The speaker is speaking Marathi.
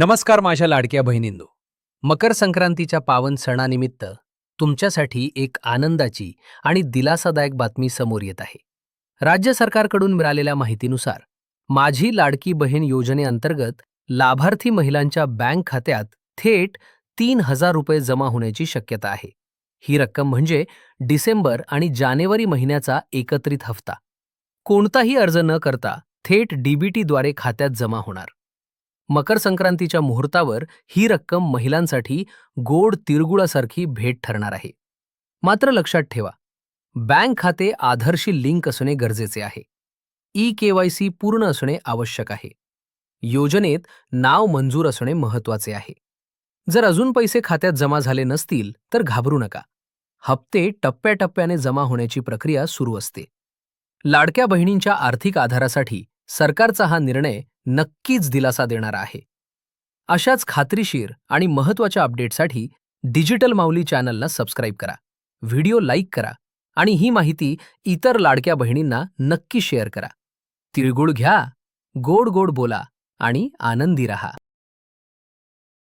नमस्कार माझ्या लाडक्या बहिणींनो. मकर संक्रांतीच्या पावन सणानिमित्त तुमच्यासाठी एक आनंदाची आणि दिलासादायक बातमी समोर येत आहे. राज्य सरकारकडून मिळालेल्या माहितीनुसार माझी लाडकी बहीण योजनेअंतर्गत लाभार्थी महिलांच्या बँक खात्यात थेट तीन हजार रुपये जमा होण्याची शक्यता आहे. ही रक्कम म्हणजे डिसेंबर आणि जानेवारी महिन्याचा एकत्रित हफ्ता. कोणताही अर्ज न करता थेट डीबीटीद्वारे खात्यात जमा होणार. मकर संक्रांतीच्या मुहूर्तावर ही रक्कम महिलांसाठी गोड तिरगुळासारखी भेट ठरणार आहे. मात्र लक्षात ठेवा बँक खाते आधारशी लिंक असणे गरजेचे आहे. ई केवायसी पूर्ण असणे आवश्यक आहे. योजनेत नाव मंजूर असणे महत्त्वाचे आहे. जर अजून पैसे खात्यात जमा झाले नसतील तर घाबरू नका. हप्ते टप्प्याटप्प्याने जमा होण्याची प्रक्रिया सुरू असते. लाडक्या बहिणींच्या आर्थिक आधारासाठी सरकारचा हा निर्णय नक्कीच दिलासा देणारा आहे. अशाच खात्रीशीर आणि महत्त्वाच्या अपडेटसाठी डिजिटल माऊली चॅनलला सबस्क्राईब करा. व्हिडिओ लाईक करा आणि ही माहिती इतर लाडक्या बहिणींना नक्की शेअर करा. तिळगुळ घ्या गोड गोड बोला आणि आनंदी रहा.